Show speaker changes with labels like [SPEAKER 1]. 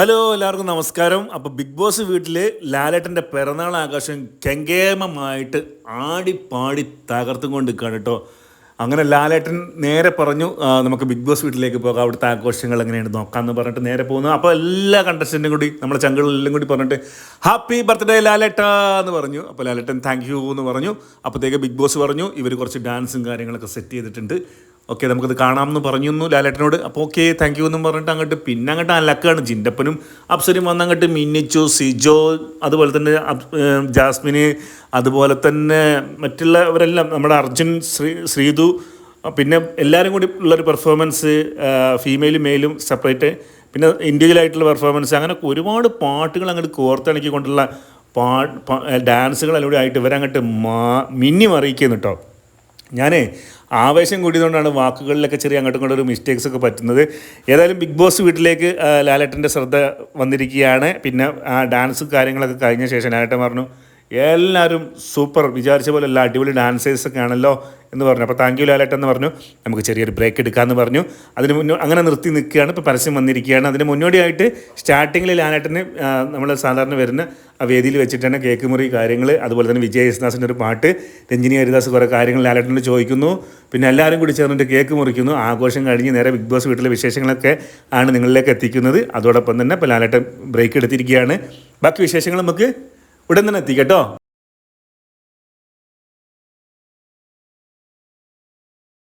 [SPEAKER 1] Hello എല്ലാവർക്കും നമസ്കാരം. അപ്പോൾ ബിഗ് ബോസ് വീട്ടിൽ ലാലേട്ടന്റെ പിറന്നാൾ ആഘോഷം കെങ്കേമമായിട്ട് ആടിപ്പാടി തകർത്തും കൊണ്ട് നിൽക്കുകയാണ് കേട്ടോ. അങ്ങനെ ലാലേട്ടൻ നേരെ പറഞ്ഞു നമുക്ക് ബിഗ് ബോസ് വീട്ടിലേക്ക് പോകാം. അവിടുത്തെ ആഘോഷങ്ങൾ എങ്ങനെയാണ് നോക്കാമെന്ന് പറഞ്ഞിട്ട് നേരെ പോകുന്നു. അപ്പോൾ എല്ലാ കണ്ടസ്റ്റന്റും കൂടി നമ്മളെ ചങ്കുകളെല്ലാം കൂടി പറഞ്ഞിട്ട് ഹാപ്പി ബർത്ത്ഡേ ലാലേട്ട എന്ന് പറഞ്ഞു. അപ്പോൾ ലാലേട്ടൻ താങ്ക് യു എന്ന് പറഞ്ഞു. അപ്പോഴത്തേക്ക് ബിഗ് ബോസ് പറഞ്ഞു ഇവർ കുറച്ച് ഡാൻസും കാര്യങ്ങളൊക്കെ സെറ്റ് ചെയ്തിട്ടുണ്ട്. ഓക്കെ നമുക്കത് കാണാമെന്ന് പറഞ്ഞു ലാലേട്ടനോട്. അപ്പോൾ ഓക്കെ താങ്ക് യു എന്നും പറഞ്ഞിട്ട് അങ്ങോട്ട് പിന്നെ അങ്ങോട്ട് അലക്കാണ് ജിന്റപ്പനും അപ്സരും വന്ന് അങ്ങോട്ട് മിന്നിച്ചു സിജോ അതുപോലെ തന്നെ ജാസ്മിന് അതുപോലെ തന്നെ മറ്റുള്ളവരെല്ലാം നമ്മുടെ അർജുൻ ശ്രീ ശ്രീതു പിന്നെ എല്ലാവരും കൂടി ഉള്ളൊരു പെർഫോമൻസ് ഫീമെയിലും മെയിലും സെപ്പറേറ്റ് പിന്നെ ഇൻഡിവിജ്വലായിട്ടുള്ള പെർഫോമൻസ് അങ്ങനെ ഒരുപാട് പാട്ടുകൾ അങ്ങോട്ട് കോർത്തിണക്കിക്കൊണ്ടുള്ള പാ ഡാൻസുകളെല്ലാം കൂടി ആയിട്ട് ഇവരങ്ങോട്ട് മാ മിന്നി മറിയിക്കുന്നു കേട്ടോ. ഞാനേ ആവേശം കൂടിയതുകൊണ്ടാണ് വാക്കുകളിലൊക്കെ ചെറിയ അങ്ങോട്ടും ഇങ്ങോട്ടും ഒരു മിസ്റ്റേക്സ് ഒക്കെ പറ്റുന്നത്. ഏതായാലും ബിഗ് ബോസ് വീട്ടിലേക്ക് ലാലേട്ടന്റെ ശ്രദ്ധ വന്നിരിക്കുകയാണ്. പിന്നെ ആ ഡാൻസ് കാര്യങ്ങളൊക്കെ കഴിഞ്ഞ ശേഷം ലാലേട്ടൻ പറഞ്ഞു എല്ലാവരും സൂപ്പർ. വിചാരിച്ച പോലെ എല്ലാ അടിപൊളി ഡാൻസേഴ്സ് ഒക്കെ ആണല്ലോ എന്ന് പറഞ്ഞു. അപ്പോൾ താങ്ക് യു ലാലേട്ടെന്ന് പറഞ്ഞു. നമുക്ക് ചെറിയൊരു ബ്രേക്ക് എടുക്കാമെന്ന് പറഞ്ഞു. അതിന് മുന്നോ അങ്ങനെ നിർത്തി നിൽക്കുകയാണ്. ഇപ്പോൾ പരസ്യം വന്നിരിക്കുകയാണ്. അതിന് മുന്നോടിയായിട്ട് സ്റ്റാർട്ടിങ്ങിൽ ലാലേട്ടന് നമ്മൾ സാധാരണ വരുന്ന ആ വേദിയിൽ വെച്ചിട്ടാണ് കേക്ക് മുറി കാര്യങ്ങൾ അതുപോലെ തന്നെ വിജയ് യേശുദാസിന്റെ ഒരു പാട്ട് രഞ്ജിനി ഹരിദാസ് കുറേ കാര്യങ്ങൾ ലാലേട്ടനോട് ചോദിക്കുന്നു. പിന്നെ എല്ലാവരും കൂടി ചേർന്നിട്ട് കേക്ക് മുറിക്കുന്നു. ആഘോഷം കഴിഞ്ഞ് നേരെ ബിഗ് ബോസ് വീട്ടിലെ വിശേഷങ്ങളൊക്കെ ആണ് നിങ്ങളിലേക്ക് എത്തിക്കുന്നത്. അതോടൊപ്പം തന്നെ ഇപ്പോൾ ലാലേട്ടൻ ബ്രേക്ക് എടുത്തിരിക്കുകയാണ്. ബാക്കി വിശേഷങ്ങൾ നമുക്ക് ഉടൻ തന്നെ എത്തിക്കട്ടോ